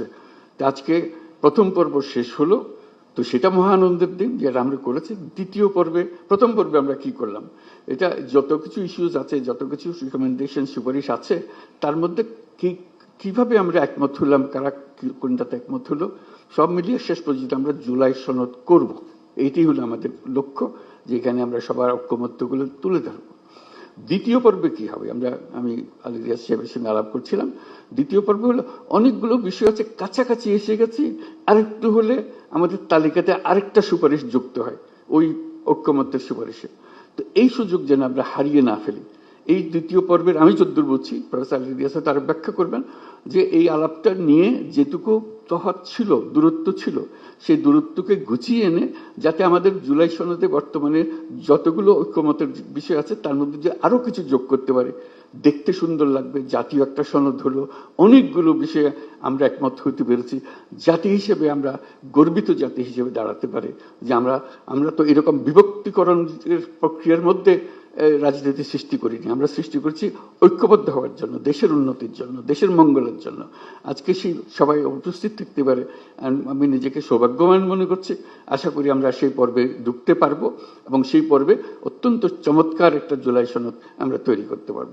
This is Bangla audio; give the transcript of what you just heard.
আসবে তা আজকে প্রথম পর্ব শেষ হলো। তো সেটা মহানন্দের দিন যেটা আমরা করেছি। দ্বিতীয় পর্বে, প্রথম পর্বে আমরা কি করলাম? এটা যত কিছু ইস্যুজ আছে, যত কিছু রিকমেন্ডেশন সুপারিশ আছে, তার মধ্যে কি, কীভাবে আমরা একমত হলাম, কারা কোনটাতে একমত হলো, সব মিলিয়ে শেষ পর্যন্ত আমরা জুলাই সনদ করব। এইটাই হলো আমাদের লক্ষ্য, যেখানে আমরা সবার ঐক্যমত্যগুলো তুলে ধরবো। দ্বিতীয় পর্বে কি হবে? আমরা, আমি আলী রিয়াজ সাহেবের সঙ্গে আলাপ করছিলাম। দ্বিতীয় পর্ব হলো, অনেকগুলো বিষয় আছে, কাছাকাছি এসে গেছি। আরেকটু হলে আমাদের তালিকাতে আরেকটা সুপারিশ যুক্ত হয়, ওই ঐক্যমত্যের সুপারিশে। তো এই সুযোগ যেন আমরা হারিয়ে না ফেলি। এই দ্বিতীয় পর্বের, আমি যদ্দূর বলছি, প্রফেসর আলী রিয়াজ তার ব্যাখ্যা করবেন যে এই আলাপটা নিয়ে যেটুকু তফাৎ ছিল, দূরত্ব ছিল, সেই দূরত্বকে গুছিয়ে এনে যাতে আমাদের জুলাই সনদে বর্তমানে যতগুলো ঐক্যমতের বিষয় আছে, তার মধ্যে যে আরও কিছু যোগ করতে পারে। দেখতে সুন্দর লাগবে, জাতীয় একটা সনদ হলো, অনেকগুলো বিষয়ে আমরা একমত হতে পেরেছি। জাতি হিসেবে আমরা গর্বিত জাতি হিসেবে দাঁড়াতে পারে। যে আমরা আমরা তো এরকম বিভক্তিকরণের প্রক্রিয়ার মধ্যে রাজনীতি সৃষ্টি করিনি। আমরা সৃষ্টি করছি ঐক্যবদ্ধ হওয়ার জন্য, দেশের উন্নতির জন্য, দেশের মঙ্গলের জন্য। আজকে সেই সবাই উপস্থিত থাকতে পারে আমি নিজেকে সৌভাগ্যবান মনে করছি। আশা করি আমরা সেই পর্বে ঢুকতে পারব এবং সেই পর্বে অত্যন্ত চমৎকার একটা জুলাই সনদ আমরা তৈরি করতে পারব।